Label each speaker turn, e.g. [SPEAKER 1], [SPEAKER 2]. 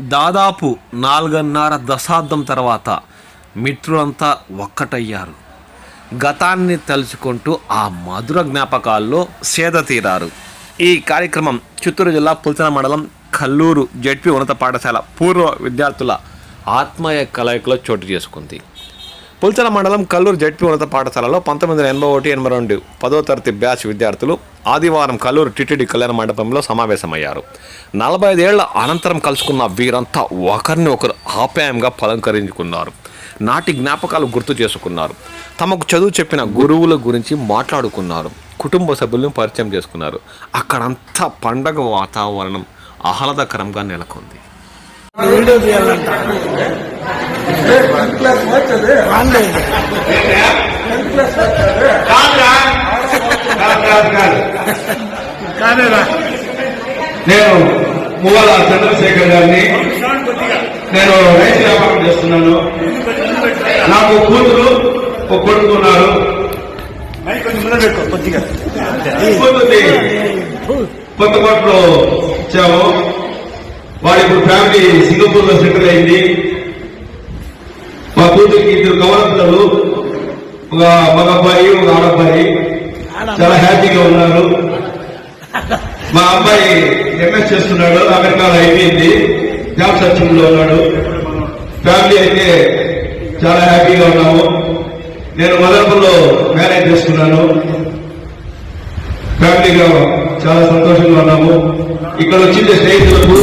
[SPEAKER 1] దాదాపు నాలుగున్నర దశాబ్దం తర్వాత మిత్రులంతా ఒక్కటయ్యారు. గతాన్ని తలుచుకుంటూ ఆ మధుర జ్ఞాపకాల్లో సేద తీరారు. ఈ కార్యక్రమం చిత్తూరు జిల్లా పుల్చన మండలం కల్లూరు జడ్పీ ఉన్నత పాఠశాల పూర్వ విద్యార్థుల ఆత్మీయ కలయికలో చోటు చేసుకుంది. పుల్చల మండలం కల్లూరు జడ్పీ ఉన్నత పాఠశాలలో పంతొమ్మిది వందల ఎనభై ఒకటి ఎనభై రెండు పదో తరగతి బ్యాచ్ విద్యార్థులు ఆదివారం కల్లూరు టిటిడి కళ్యాణ మండపంలో సమావేశమయ్యారు. నలభై ఐదేళ్ళ అనంతరం కలుసుకున్న వీరంతా ఒకరిని ఒకరు ఆప్యాయంగా పలంకరించుకున్నారు. నాటి జ్ఞాపకాలు గుర్తు చేసుకున్నారు. తమకు చదువు చెప్పిన గురువుల గురించి మాట్లాడుకున్నారు. కుటుంబ సభ్యులను పరిచయం చేసుకున్నారు. అక్కడంతా పండగ వాతావరణం ఆహ్లాదకరంగా నెలకొంది.
[SPEAKER 2] కాదేరా.
[SPEAKER 3] నేను మువ్వాల చంద్రశేఖర్ గారిని నేను రైతు వ్యాపారం చేస్తున్నాను. నాకు కూతురు ఒక
[SPEAKER 2] పెట్టుకో కొద్దిగా.
[SPEAKER 3] కూతుర్ని కొత్తకోటలో ఇచ్చాము. వాడి ఇప్పుడు ఫ్యామిలీ సింగపూర్లో సెటిల్ అయింది. మా ఇద్దరు కవల ఒక మగ అబ్బాయి ఒక ఆడబ్బాయి. చాలా హ్యాపీగా ఉన్నారు. మా అబ్బాయి ఎంఎస్ చేస్తున్నాడు అమెరికాలో అయిపోయింది. జాబ్ సర్చింగ్లో ఉన్నాడు. ఫ్యామిలీ అయితే చాలా హ్యాపీగా ఉన్నాము. నేను మదనపూర్లో మ్యారేజ్ చేసుకున్నాను. ఫ్యామిలీగా చాలా సంతోషంగా ఉన్నాము. ఇక్కడ వచ్చిన స్నేహితులకు